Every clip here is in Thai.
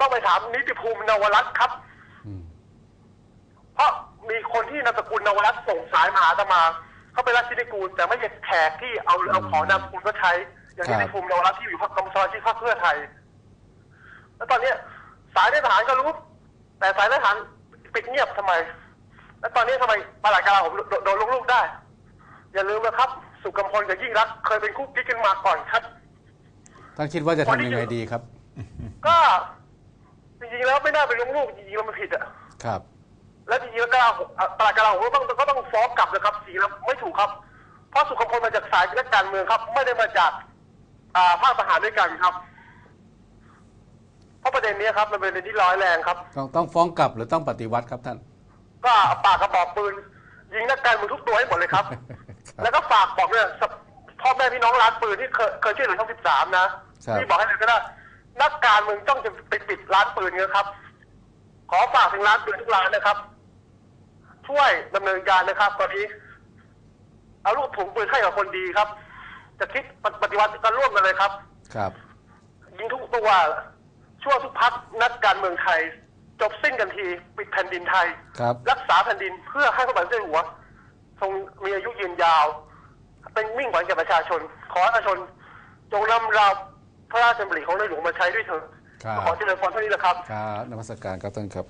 ต้องไปถามนิติภูมินวรัตน์ครับอืมเพราะมีคนที่นามสกุลนวรัตน์ส่งสายมาหาอาตมา เขาเป็นราชนิกูล แต่ไม่ใช่แขกที่เอาเอาของนามสกุลก็ใช้ อย่างครับนิติภูมินวรัตน์ที่อยู่พรรคกรรมสมาชิกพรรคเพื่อไทย แล้วตอนเนี้ย สายในทหารก็รู้ แต่สายในทหารปิดเงียบทำไม แล้วตอนนี้ทำไมประหลัดกลาผมโดโดนลูกๆได้ อย่าลืมนะครับ สุกำพลกับยิ่งรักษณ์เคยเป็นคู่กิ๊กกันมาก่อนครับท่านคิดว่าจะทำยังไงดีครับ ก็ จริงๆแล้วไม่น่าเป็นลูกๆจริงๆแล้วมันผิดอะครับ แล้วจริงๆแล้วกลาโหมอะประหลัดกลาโหมก็ต้องก็ต้องฟ้องกลับนะครับสีแล้วไม่ถูกครับ เพราะสุขพลมาจากสายนักการเมืองครับ ไม่ได้มาจาก อ่าภาคทหารด้วยกันครับ เพราะประเด็นนี้ครับมันเป็นประเด็นที่ร้ายแรงครับ ต้องต้องฟ้องกลับหรือต้องปฏิวัติครับท่าน ก็เอาปากกระบอกปืน ยิงนักการเมืองทุกตัวให้หมดเลยครับครับแล้วก็ฝากบอกเนี่ยสพ่อแม่พี่น้องร้านปืนที่เคยเคยช่วยเหลือช่องสิบสามนะครับที่บอกให้เลยก็ได้ นักการเมืองต้องจะไปปิดร้านปืนเนี่ยครับ ขอฝากถึงร้านปืนทุกร้านนะครับ ช่วยดำเนินการนะครับตอนนี้ เอาลูกถุงปืนให้กับคนดีครับ จะคิดปฏิวัติกันร่วมกันเลยครับ ครับยิงทุกตัวชั่วทุกพักนักการเมืองไทย จบสิ้นกันที ปิดแผ่นดินไทยครับรักษาแผ่นดินเพื่อให้พระบาทสมเด็จหัว ทรงมีอายุยืนยาว เป็นมิ่งขวัญแก่ประชาชน ขอให้ประชาชนจงนำเรา พระราชดำริของในหลวงมาใช้ด้วยเถิดครับ ขอเจริญพรเท่านี้แหละครับ ครับนมัสการครับท่านครับ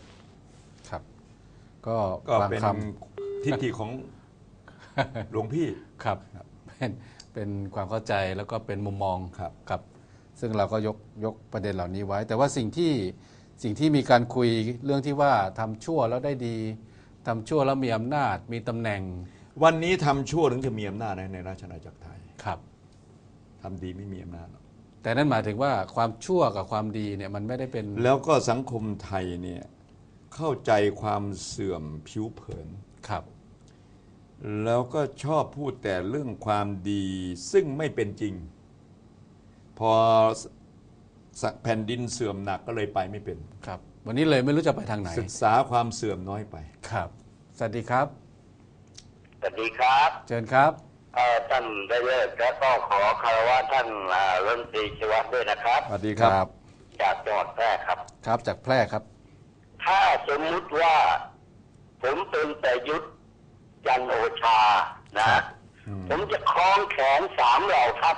ครับ ก็ก็บางเป็นคทิฏฐิของหลวงพี่ำครับเป็นเป็นความเข้าใจแล้วก็เป็นมุมมองครับ ครับ ซึ่งเราก็ยกยกประเด็นเหล่านี้ไว้ แต่ว่าสิ่งที่สิ่งที่มีการคุยเรื่องที่ว่าทำชั่วแล้วได้ดีทำชั่วแล้วมีอำนาจมีตำแหน่งวันนี้ทำชั่วถึงจะมีอำนาจนะในราชอาณาจักรไทยครับ ทำดีไม่มีอำนาจหรอก แต่นั่นหมายถึงว่าความชั่วกับความดีเนี่ยมันไม่ได้เป็น แล้วก็สังคมไทยเนี่ยเข้าใจความเสื่อมผิวเผิน ครับ แล้วก็ชอบพูดแต่เรื่องความดีซึ่งไม่เป็นจริง พอสแผ่นดินเสื่อมหนักก็เลยไปไม่เป็น ครับ วันนี้เลยไม่รู้จะไปทางไหน ศึกษาความเสื่อมน้อยไป ครับ สวัสดีครับ สวัสดีครับ เชิญครับเอ่อ ท่านได้เลิกแล้วก็ขอคารวะท่านอ่ารัฐมนตรีชีวะด้วยนะครับ สวัสดีครับ จากจังหวัดแพร่ครับ ครับจากแพร่ครับ ถ้าสมมุติว่า ผมเป็นแต่ยุทธจันทร์โอชานะครับผมจะคล้องแขนสามเหล่าทัพ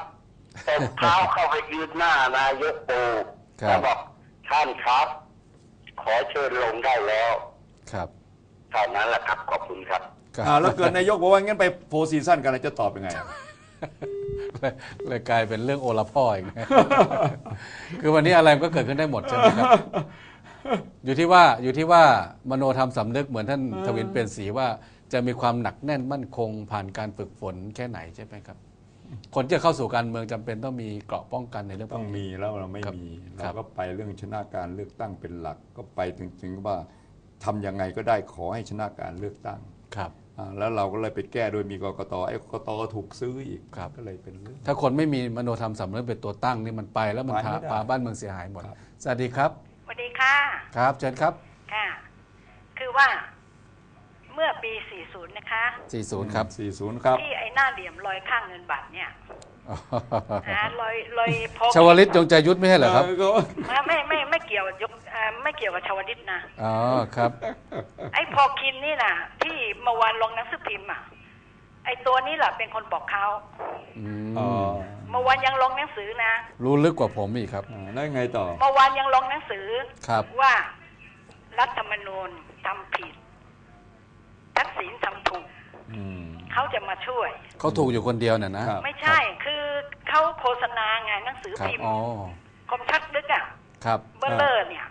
ตบเท้าเข้าไปยืนหน้านายกปูครับแล้วบอกท่านครับ ขอเชิญลงได้แล้ว ครับเท่านั้นแหละครับขอบคุณครับครับ อ่าแล้วเกิดนายกบอกว่างั้นไปโฟร์ซีซั่นกันแล้วจะตอบยังไงอะเลยเลยกลายเป็นเรื่องโอละพ่ออีกนะ คือวันนี้อะไรมันก็เกิดขึ้นได้หมดใช่ไหมครับ อยู่ที่ว่าอยู่ที่ว่ามโนธรรมสำนึกเหมือนท่านทวินเปลี่ยนสีว่าจะมีความหนักแน่นมั่นคงผ่านการฝึกฝนแค่ไหนใช่ไหมครับ คนที่จะเข้าสู่การเมืองจำเป็นต้องมีเกราะป้องกันในเรื่องพต้วอกงนี้ มีแล้วเราไม่ครับมีครัเราบ ก็ไปเรื่องชนะการเลือกตั้งเป็นหลัก ก็ไปถึงถึงว่าทำยังไงก็ได้ขอให้ชนะการเลือกตั้ง ครับอ่า แล้วเราก็เลยไปแก้โดยมีกกตไอ้กกตก็ถูกซื้ออีกครับ ก็เลยเป็นเรื่อง ถ้าคนไม่มีมโนธรรมสำนึกเป็นตัวตั้งนี่มันไปแล้วมันไปไม่ได้ พาบ้านเมืองเสียหายหมดครับสวัสดีครับสวัสดีค่ะ ครับเชิญครับ ค่ะ คือว่าเมื่อปี 40 นะคะ 40 ครับ 40 ครับ ที่ไอ้หน้าเหลี่ยมลอยข้างเงินบาทเนี่ย นะลอยลอยพอชาวลิตยงใจยุทธไม่ใช่เหรอครับเออก็ไม่ไม่ไม่ไม่เกี่ยวยกเอ่อไม่เกี่ยวกับชาวลิตนะอ๋อครับ ไอ้พอคินนี่นะที่เมื่อวานลงหนังสือพิมพ์อะไอ้ตัวนี้แหละเป็นคนบอกเขาอืมอ๋อเมื่อวานยังลงหนังสือนะ รู้ลึกกว่าผมอีกครับอ่าแล้วยังไงต่อ เมื่อวานยังลงหนังสือครับว่ารัฐธรรมนูญทำผิดทักษิณทำถูกอืม เขาจะมาช่วย เขาถูกอยู่คนเดียวน่ะนะ ครับ ไม่ใช่คือเขาโฆษณาไงหนังสือครับพิมพ์อ๋อคมชัดลึกอะครับเบลเลอร์เนี่ย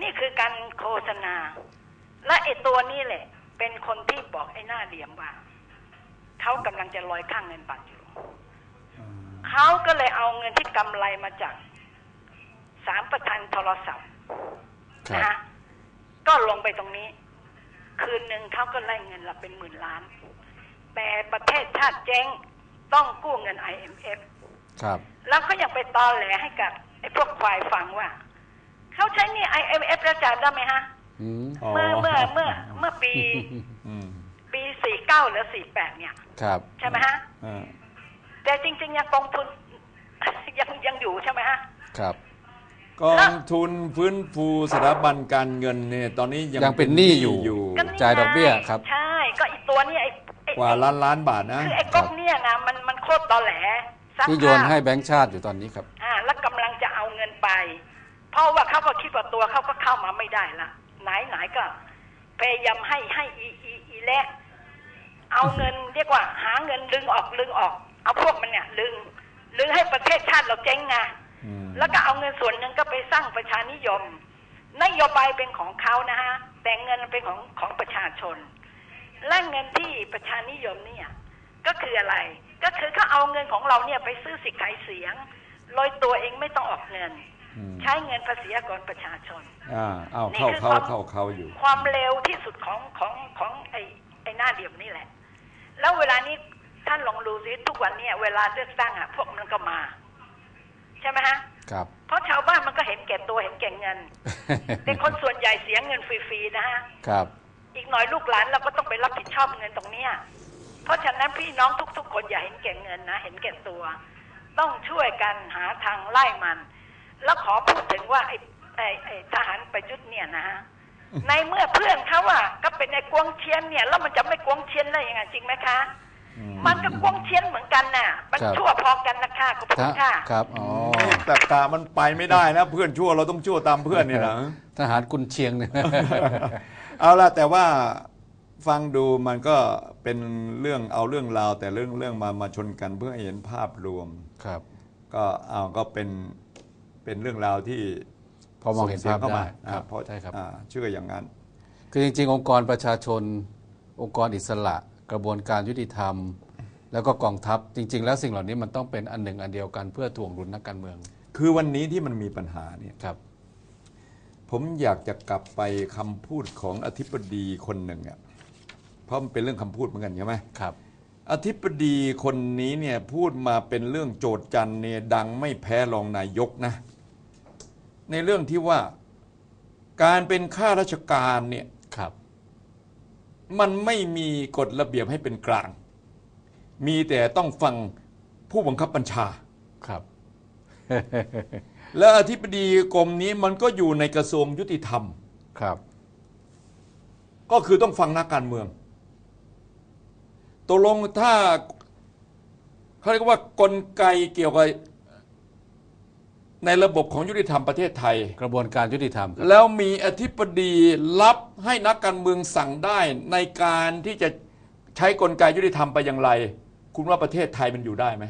นี่คือการโฆษณา และไอ้ตัวนี้แหละ เป็นคนที่บอกไอ้หน้าเหลี่ยมว่าเขากำลังจะลอยข้างเงินบาทอยู่เขาก็เลยเอาเงินที่กำไรมาจากสามประธานโทรศัพท์ ครับ นะฮะก็ลงไปตรงนี้ คืนหนึ่งเขาก็ไล่เงินละเป็นหมื่นล้าน แต่ประเทศชาติเจ๊งต้องกู้เงิน IMF ครับ แล้วก็ยังไปตอแหลให้กับไอ้พวกควายฟังว่า เขาใช้หนี่ IMF แล้วจ่ายได้ไหมฮะอืมอ๋อเมื่อเมื่อเมื่อเมื่อปีอืมปีสี่เก้าหรือสี่แปดเนี่ย ครับ ใช่ไหมฮะอ่าแต่จริง ๆ ยังกองทุนยังยังอยู่ใช่ไหมฮะ ครับกองทุนฟื้นฟูสถาบันการเงินเนี่ยตอนนี้ยังยังเป็นหนี้อยู่อยู่ก็นี่จ่ายดอกเบี้ยครับ ใช่ ก็อีกตัวเนี้ไอ้ไอ้ กว่าล้านล้านบาทนะคือไอ้ก๊อกเนี่ยนะมันมันโคตรตอแหลซักที่โยนผ้าให้แบงก์ชาติอยู่ตอนนี้ครับ อ่า แล้วกำลังจะเอาเงินไป เพราะว่าเขาก็คิดว่าตัวเขาก็เข้ามาไม่ได้ละไหนไหนก็ พยายามให้ให้อีอีอีและเอาเงินเรียกว่า หาเงินดึงออกดึงออก เอาพวกมันเนี่ยดึงดึงให้ประเทศชาติเราเจ๊งไงอืม แล้วก็เอาเงินส่วนหนึ่งก็ไปสร้างประชานิยม นโยบายเป็นของเขานะฮะแต่เงินเป็นของของประชาชน และเงินที่ประชานิยมเนี่ย ก็คืออะไร ก็คือเขาเอาเงินของเราเนี่ยไปซื้อสิทธิ์ขายเสียงโดยตัวเองไม่ต้องออกเงินอืมใช้เงินภาษีอากรประชาชนอ่าเอานี่เข้าคือเข้าความเข้าเข้าอยู่ ความเร็วที่สุดของของของไอ้ไอ้หน้าเดียมนี่แหละ แล้วเวลานี้ท่านลองดูสิทุกวันเนี่ยเวลาเลือกตั้งอะ พวกมันก็มา ใช่ไหมฮะครับเพราะชาวบ้านมันก็เห็นแก่ตัวเห็นแก่เงิน เป็นคนส่วนใหญ่เสียเงินฟรีๆนะฮะครับ อีกหน่อยลูกหลานเราก็ต้องไปรับผิดชอบเงินตรงเนี้ยเพราะฉะนั้นพี่น้องทุก ๆ คนอย่าเห็นแก่เงินนะ เห็นแก่ตัว ต้องช่วยกันหาทางไล่มัน แล้วขอพูดถึงว่าไอ้ไอ้ไอ้ทหารประยุทธ์เนี่ยนะฮะในเมื่อเพื่อนเขาอะก็เป็นไอ้กวงเชียนเนี่ย แล้วมันจะไม่กวงเชียนได้ยังไงจริงไหมคะอืมมันก็กวงเชียนเหมือนกันน่ะมันครับชั่วพอกันนะคะขอบคุณค่ะ ครับอ๋อแต่กามันไปไม่ได้นะ เพื่อนชั่วเราต้องชั่วตามเพื่อนเนี่ยนะทหารกุนเชียงเนี่ย เอาละแต่ว่าฟังดูมันก็เป็นเรื่องเอาเรื่องราวแต่เรื่องเรื่องมามาชนกันเพื่อให้เห็นภาพรวม ครับ ก็เอาก็เป็นเป็นเรื่องราวที่พอมองเห็นส่สียภาพเข้าได้มาคอ่ารับเพราะใช่ครับอ่าเชื่ออย่างนั้น คือจริง ๆ องค์กรประชาชน องค์กรอิสระ กระบวนการยุติธรรม แล้วก็กองทัพจริง ๆ แล้วสิ่งเหล่านี้มันต้องเป็นอันหนึ่งอันเดียวกันเพื่อถ่วงดุลนักการเมือง คือวันนี้ที่มันมีปัญหาเนี่ยครับ ผมอยากจะกลับไปคำพูดของอธิบดีคนหนึ่งอะเพราะมันเป็นเรื่องคำพูดเหมือนกันใช่ไหมครับ อธิบดีคนนี้เนี่ยพูดมาเป็นเรื่องโจทย์จันทร์เนี่ยดังไม่แพ้รองนายกนะ ในเรื่องที่ว่าการเป็นข้าราชการเนี่ยครับ มันไม่มีกฎระเบียบให้เป็นกลาง มีแต่ต้องฟังผู้บังคับบัญชาครับ และอธิบดีกรมนี้มันก็อยู่ในกระทรวงยุติธรรม ครับ ก็คือต้องฟังนักการเมืองตกลงถ้าเขาเรียกว่ากลไกเกี่ยวกับในระบบของยุติธรรมประเทศไทย กระบวนการยุติธรรมครับแล้วมีอธิบดีรับให้นักการเมืองสั่งได้ในการที่จะใช้กลไกยุติธรรมไปอย่างไร คุณว่าประเทศไทยมันอยู่ได้ไหม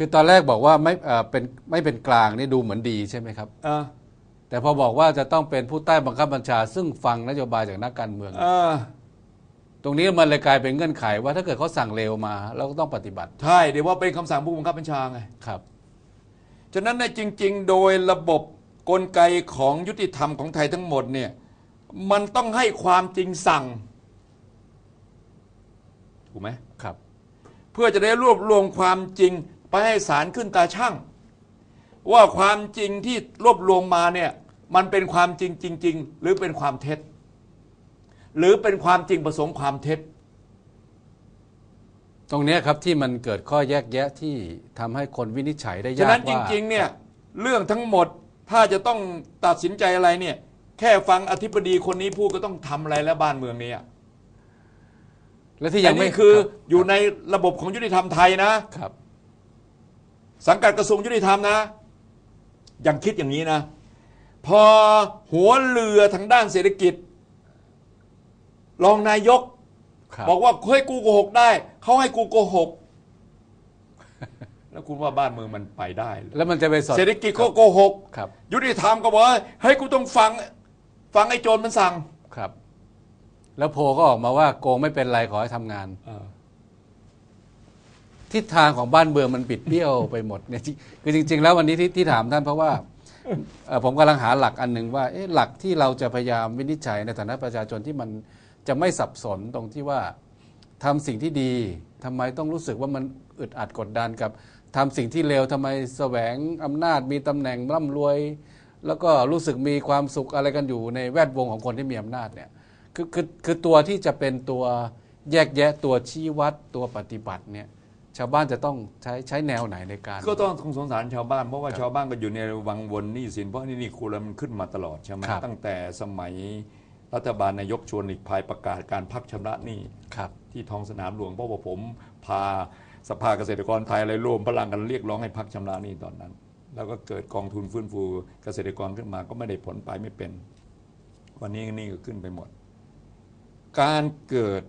คือตอนแรกบอกว่าไม่เอ่อเป็นไม่เป็นกลางนี่ดูเหมือนดีใช่ไหมครับอ่าแต่พอบอกว่าจะต้องเป็นผู้ใต้บังคับบัญชา ซึ่งฟังนโยบายจากนักการเมืองอ่าตรงนี้มันเลยกลายเป็นเงื่อนไขว่าถ้าเกิดเขาสั่งเร็วมาเราก็ต้องปฏิบัติใช่เดี๋ยวว่าเป็นคำสั่งผู้บังคับบัญชาไง ครับ ฉะนั้นในยจริง ๆ โดยระบบกลไกของยุติธรรมของไทยทั้งหมดเนี่ยมันต้องให้ความจริงสั่ง ถูกไหม ครับ เพื่อจะได้รวบรวมความจริง ไปให้ศาลขึ้นตาช่าง ว่าความจริงที่รวบรวมมาเนี่ยมันเป็นความจริงจริง ๆ หรือเป็นความเท็จ หรือเป็นความจริงผสมความเท็จ ตรงเนี้ยครับที่มันเกิดข้อแยกแยะที่ทำให้คนวินิจฉัยได้ยากฉะนั้นจว่าริงๆเนี่ยเรื่องทั้งหมดถ้าจะต้องตัดสินใจอะไรเนี่ยแค่ฟังอธิบดีคนนี้พูดก็ต้องทำอะไรแล้วบ้านเมืองนี้และที่อัยังนไม่นี้คือรับอยู่ในระบบของยุติธรรมไทยนะครับ สังกัดกระทรวงยุติธรรมนะ ยังคิดอย่างนี้นะ พอหัวเรือทางด้านเศรษฐกิจ รองนายกครับบอกว่าเฮ้ยกูโกหกได้ เขาให้กูโกหก แล้วคุณว่าบ้านเมืองมันไปได้เหรอแล้วมันจะไปสอดเศรษฐกิจก็โกหกครับยุติธรรมก็บอกว่าเฮ้ยกูต้องฟัง ฟังไอ้โจรมันสั่งครับ แล้วโพลก็ออกมาว่าโกงไม่เป็นไรขอให้ทำงาน ทิศทางของบ้านเมืองมันบิดเบี้ยวไปหมดเนี่ยที่คือจริง ๆ แล้ววันนี้ที่ที่ถามท่านเพราะว่าเอ่อผมกำลังหาหลักอันหนึ่งว่าเอ๊ะหลักที่เราจะพยายามวินิจฉัยในฐานะประชาชนที่มันจะไม่สับสนตรงที่ว่าทำสิ่งที่ดีทำไมต้องรู้สึกว่ามันอึดอัดกดดันกับทำสิ่งที่เลวทำไมแสวงอำนาจมีตำแหน่งร่ำรวย แล้วก็รู้สึกมีความสุขอะไรกันอยู่ในแวดวงของคนที่มีอำนาจเนี่ยคือคือคือตัวที่จะเป็นตัวแยกแยะตัวชี้วัดตัวปฏิบัติเนี่ย ชาวบ้านจะต้องใช้ใช้แนวไหนในการ ก็ต้องสงสารชาวบ้านเพราะว่าครับชาวบ้านก็อยู่ในวังวนหนี้สินเพราะนี่นี่ครูแล้วมันขึ้นมาตลอดใช่ไหมครับ ตั้งแต่สมัยรัฐบาลนายกชวนหลีกภัยประกาศการพักชำระหนี้ครับที่ท้องสนามหลวงเพราะว่าผมพาสภาเกษตรกรไทยอะไรรวมพลังกันเรียกร้องให้พักชำระหนี้ตอนนั้น แล้วก็เกิดกองทุนฟื้นฟูเกษตรกรขึ้นมาก็ไม่ได้ผลไปไม่เป็น วันนี้หนี่ก็ขึ้นไปหมด การเกิด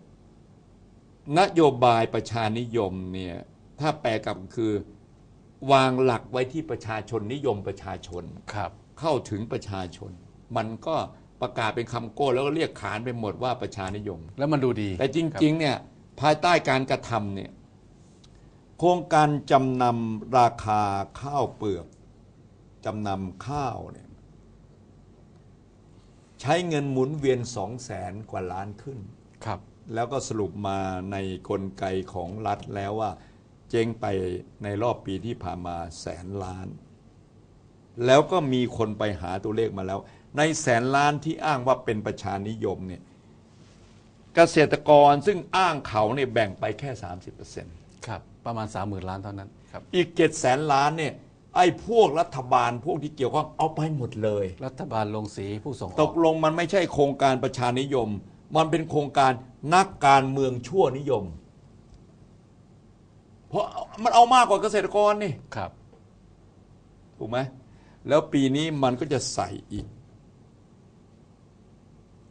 นโยบายประชานิยมเนี่ยถ้าแปลกลับคือ วางหลักไว้ที่ประชาชนนิยมประชาชน ครับ เข้าถึงประชาชน มันก็ประกาศเป็นคำโก้แล้วก็เรียกขานไปหมดว่าประชานิยม แล้วมันดูดีแต่จริง ๆ เนี่ยภายใต้การกระทำเนี่ยโครงการจำนำราคาข้าวเปลือกจำนำข้าวเนี่ยใช้เงินหมุนเวียนสองแสนกว่าล้านขึ้นครับ แล้วก็สรุปมาในกลไกของรัฐแล้วว่า เจ๊งไปในรอบปีที่ผ่านมาแสนล้าน แล้วก็มีคนไปหาตัวเลขมาแล้ว ในแสนล้านที่อ้างว่าเป็นประชานิยมเนี่ยเกษตรกรซึ่งอ้างเขาเนี่ยแบ่งไปแค่ 30%ครับ ประมาณ 30,000 ล้านเท่านั้นครับอีกเจ็ดแสนล้านเนี่ยไอ้พวกรัฐบาลพวกที่เกี่ยวข้องเอาไปหมดเลย รัฐบาลลงสีผู้ส่งอตอกกลงมันไม่ใช่โครงการประชานิยม มันเป็นโครงการนักการเมืองชั่วนิยม เพราะมันเอามากกว่าเกษตรกรนี่ครับ ถูกไหมแล้วปีนี้มันก็จะใส่อีก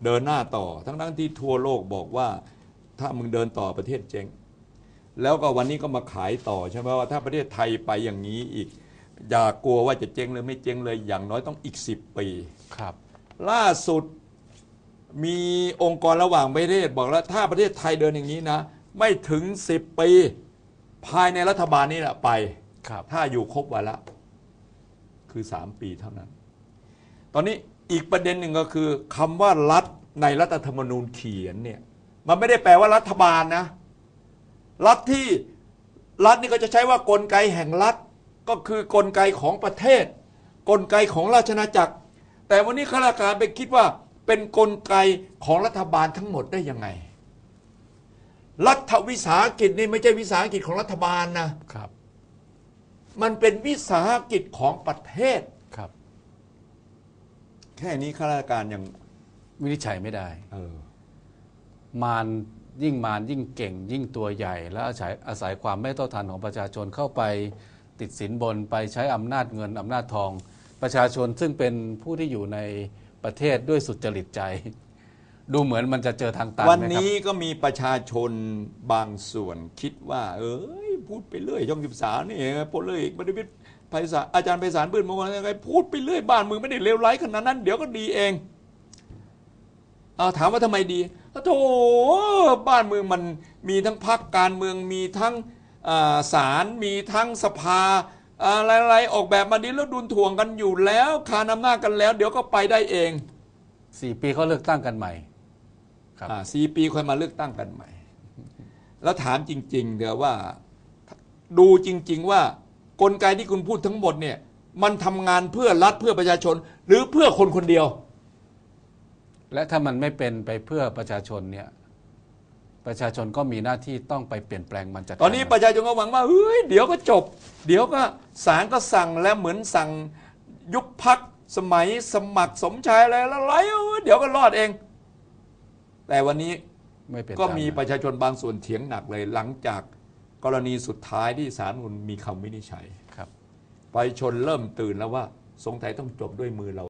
เดินหน้าต่อ ทั้งทั้งๆที่ทั่วโลกบอกว่า ถ้ามึงเดินต่อประเทศเจ๊งแล้วก็วันนี้ก็มาขายต่อใช่ไหมว่าถ้าประเทศไทยไปอย่างนี้อีก อย่ากลัวว่าจะเจ๊งเลยไม่เจ๊งเลยอย่างน้อยต้องอีกสิบปีครับ ล่าสุด มีองค์กรระหว่างประเทศบอกแล้ว ถ้าประเทศไทยเดินอย่างนี้นะ ไม่ถึง 10 ปี ภายในรัฐบาลนี้แหละไป ครับ ถ้าอยู่ครบวาระคือ 3 ปีเท่านั้น ตอนนี้อีกประเด็นหนึ่งก็คือคำว่ารัฐในรัฐธรรมนูญเขียนเนี่ย มันไม่ได้แปลว่ารัฐบาลนะ รัฐที่รัฐนี่ก็จะใช้ว่ากลไกแห่งรัฐก็คือกลไกของประเทศ กลไกของราชนาจักร แต่วันนี้ข้าราชการไปคิดว่า เป็นกลไกของรัฐบาลทั้งหมดได้ยังไง รัฐวิสาหกิจนี่ไม่ใช่วิสาหกิจของรัฐบาลนะครับ มันเป็นวิสาหกิจของประเทศครับ แค่นี้ข้าราชการยังวินิจฉัยไม่ได้ เออ มารยิ่งมารยิ่งเก่ง ยิ่งตัวใหญ่ และอาศัยอาศัยความไม่เท่าทันของประชาชนเข้าไปติดสินบนไปใช้อำนาจเงินอำนาจทอง ประชาชนซึ่งเป็นผู้ที่อยู่ใน ประเทศด้วยสุจริตใจ ดูเหมือนมันจะเจอทางตันวันไหมครับนี้ก็มีประชาชนบางส่วนคิดว่า เอ้ยพูดไปเรื่อยช่องสิบสามนี่พลเลยบริวิทย์ไพศาลอาจารย์ไพศาลปืนมงคลอะไรพูดไปเรื่อยบ้านเมืองไม่ได้เลวร้ายขนาดนั้น เดี๋ยวก็ดีเองเอาถามว่าทำไมดีโธ่บ้านเมืองมันมีทั้งพรรคการเมืองมีทั้งศาลมีทั้งสภา อะไรๆออกแบบมาดีแล้วดุลถ่วงกันอยู่แล้วคานอำนาจกันแล้ว เดี๋ยวก็ไปได้เองสี่ปีเขาเลือกตั้งกันใหม่ครับอ่าสี่ปีค่อยมาเลือกตั้งกันใหม่ แล้วถามจริง ๆ เดี๋ยวว่า ดูจริง ๆ ว่ากลไกที่คุณพูดทั้งหมดเนี่ย มันทำงานเพื่อรัฐเพื่อประชาชน หรือเพื่อคนคนเดียว และถ้ามันไม่เป็นไปเพื่อประชาชนเนี่ย ประชาชนก็มีหน้าที่ต้องไปเปลี่ยนแปลงมันจากตอนนี้ประชาชนก็หวังว่าเฮ้ยเดี๋ยวก็จบ เดี๋ยวก็ศาลก็สั่งแล้วเหมือนสั่งยุบพักสมัยสมัครสมชายอะไรแล้วไรเอ้ยเดี๋ยวก็รอดเอง แต่วันนี้ไม่เป็นก็ตามีนั้นประชาชนบางส่วนเถียงหนักเลยหลังจากกรณีสุดท้ายที่ศาลนุนมีคำวินิจฉัยครับไปชนเริ่มตื่นแล้วว่า สงสัยต้องจบด้วยมือเรา